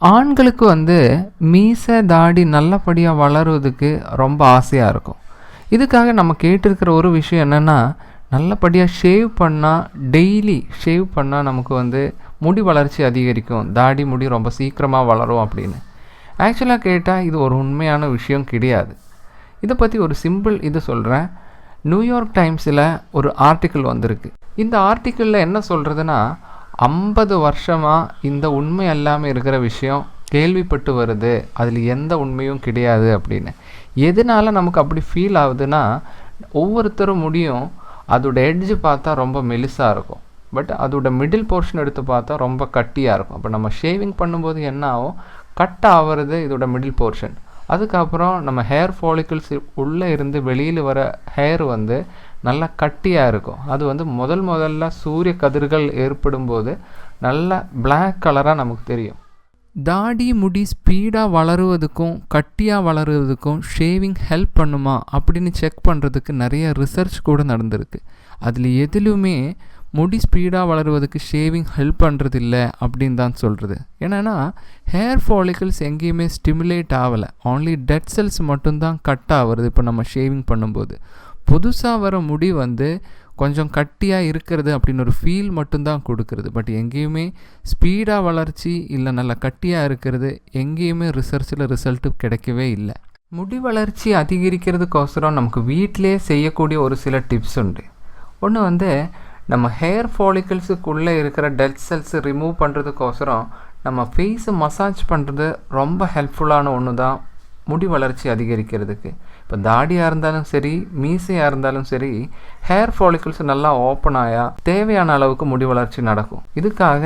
ஆண்களுக்கு வந்து மீசை தாடி நல்லபடியாக வளருவதுக்கு ரொம்ப ஆசையாக இருக்கும். இதுக்காக நம்ம கேட்டிருக்கிற ஒரு விஷயம் என்னென்னா நல்லபடியாக ஷேவ் பண்ணால் டெய்லி ஷேவ் பண்ணால் நமக்கு வந்து முடி வளர்ச்சி அதிகரிக்கும். தாடி முடி ரொம்ப சீக்கிரமாக வளரும் அப்படின்னு. ஆக்சுவலாக கேட்டால் இது ஒரு உண்மையான விஷயம் கிடையாது. இதை பற்றி ஒரு சிம்பிள் இது சொல்கிறேன் நியூயார்க் டைம்ஸில் ஒரு ஆர்டிக்கிள் வந்திருக்கு. இந்த ஆர்டிக்கிளில் என்ன சொல்கிறதுனா ஐம்பது வருஷமாக இந்த உண்மை எல்லாமே இருக்கிற விஷயம் கேள்விப்பட்டு வருது. அதில் எந்த உண்மையும் கிடையாது அப்படின்னு. எதனால நமக்கு அப்படி ஃபீல் ஆகுதுன்னா ஒவ்வொருத்தரும் முடியும். அதோட எட்ஜு பார்த்தா ரொம்ப மெலிசாக இருக்கும். பட் அதோட மிடில் போர்ஷன் எடுத்து பார்த்தா ரொம்ப கட்டியாக இருக்கும். அப்போ நம்ம ஷேவிங் பண்ணும்போது என்ன ஆகும்? கட் ஆகிறது இதோட மிடில் போர்ஷன் அதுக்கப்புறம் நம்ம ஹேர் ஃபாலிக்கிள்ஸ் உள்ளே இருந்து வெளியில் வர ஹேர் வந்து நல்லா கட்டியாக இருக்கும். அது வந்து முதல் முதல்ல சூரிய கதிர்கள் ஏற்படும் போது நல்லா பிளாக் கலராக நமக்கு தெரியும். தாடி முடி ஸ்பீடாக வளருவதுக்கும் கட்டியாக வளருவதுக்கும் ஷேவிங் ஹெல்ப் பண்ணுமா அப்படின்னு செக் பண்ணுறதுக்கு நிறைய ரிசர்ச் கூட நடந்திருக்கு. அதில் எதிலுமே முடி ஸ்பீடாக வளருவதுக்கு ஷேவிங் ஹெல்ப் பண்ணுறது இல்லை அப்படின்னு தான் சொல்கிறது என்னென்னா ஹேர் ஃபாலிகல்ஸ் எங்கேயுமே ஸ்டிமுலேட் ஆகலை only டெட் செல்ஸ் மட்டும்தான் கட் ஆகுறது இப்போ நம்ம ஷேவிங் பண்ணும்போது. புதுசாக வர முடி வந்து கொஞ்சம் கட்டியாக இருக்கிறது அப்படின்னு ஒரு ஃபீல் மட்டும்தான் கொடுக்குறது. பட் எங்கேயுமே ஸ்பீடாக வளர்ச்சி இல்லை நல்லா கட்டியாக இருக்கிறது எங்கேயுமே ரிசர்ச்சில் ரிசல்ட்டு கிடைக்கவே இல்லை. முடி வளர்ச்சி அதிகரிக்கிறதுக்கோசரம் நமக்கு வீட்டிலே செய்யக்கூடிய ஒரு சில டிப்ஸ் உண்டு. ஒன்று வந்து நம்ம ஹேர் ஃபாலிகல்ஸுக்குள்ளே இருக்கிற டெட் செல்ஸ் ரிமூவ் பண்ணுறதுக்கோசரம் நம்ம ஃபேஸை மசாஜ் பண்ணுறது ரொம்ப ஹெல்ப்ஃபுல்லான ஒன்று தான் முடி வளர்ச்சி அதிகரிக்கிறதுக்கு. இப்போ தாடியாக இருந்தாலும் சரி மீசையாக இருந்தாலும் சரி ஹேர் ஃபாலிகல்ஸ் நல்லா ஓப்பன் ஆயா தேவையான அளவுக்கு முடி வளர்ச்சி நடக்கும். இதுக்காக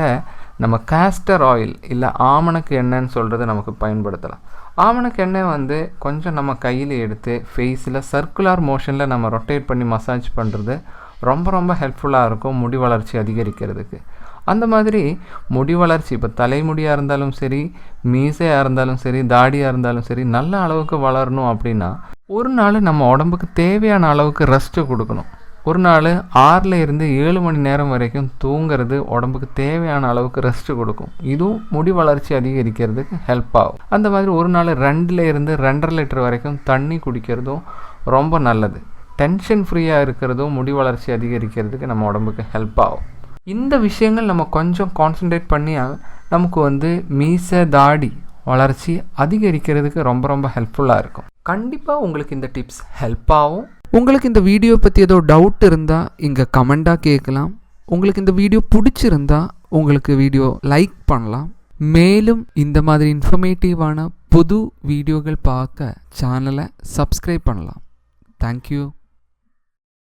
நம்ம காஸ்டர் ஆயில் இல்லை ஆமணக்கு எண்ணெய்ன்னு சொல்கிறது நமக்கு பயன்படுத்தலாம். ஆமணக்கு எண்ணெய் வந்து கொஞ்சம் நம்ம கையில் எடுத்து ஃபேஸில் சர்க்குலர் மோஷனில் நம்ம ரொட்டேட் பண்ணி மசாஜ் பண்ணுறது ரொம்ப ரொம்ப ஹெல்ப்ஃபுல்லாக இருக்கும் முடி வளர்ச்சி அதிகரிக்கிறதுக்கு. அந்த மாதிரி முடி வளர்ச்சி இப்போ தலைமுடியாக இருந்தாலும் சரி மீசையாக இருந்தாலும் சரி தாடியாக இருந்தாலும் சரி நல்ல அளவுக்கு வளரணும் அப்படின்னா ஒரு நாள் நம்ம உடம்புக்கு தேவையான அளவுக்கு ரெஸ்ட்டு கொடுக்கணும். ஒரு நாள் ஆறில் இருந்து ஏழு மணி நேரம் வரைக்கும் தூங்குறது உடம்புக்கு தேவையான அளவுக்கு ரெஸ்ட்டு கொடுக்கும். இதுவும் முடி வளர்ச்சி அதிகரிக்கிறதுக்கு ஹெல்ப் ஆகும். அந்த மாதிரி ஒரு நாள் ரெண்டில் இருந்து ரெண்டரை லிட்டர் வரைக்கும் தண்ணி குடிக்கிறதும் ரொம்ப நல்லது. டென்ஷன் ஃப்ரீயாக இருக்கிறதும் முடி வளர்ச்சி அதிகரிக்கிறதுக்கு நம்ம உடம்புக்கு ஹெல்ப் ஆகும். இந்த விஷயங்கள் நம்ம கொஞ்சம் கான்சென்ட்ரேட் பண்ணியால் நமக்கு வந்து மீசை தாடி வளர்ச்சி அதிகரிக்கிறதுக்கு ரொம்ப ரொம்ப ஹெல்ப்ஃபுல்லாக இருக்கும். கண்டிப்பாக உங்களுக்கு இந்த டிப்ஸ் ஹெல்ப் ஆகும். உங்களுக்கு இந்த வீடியோ பற்றி ஏதோ டவுட் இருந்தால் இங்கே கமெண்ட்டாக கேட்கலாம். உங்களுக்கு இந்த வீடியோ பிடிச்சிருந்தா உங்களுக்கு வீடியோ லைக் பண்ணலாம். மேலும் இந்த மாதிரி இன்ஃபர்மேட்டிவான புது வீடியோகள் பார்க்க சேனலை சப்ஸ்கிரைப் பண்ணலாம். தேங்க்யூ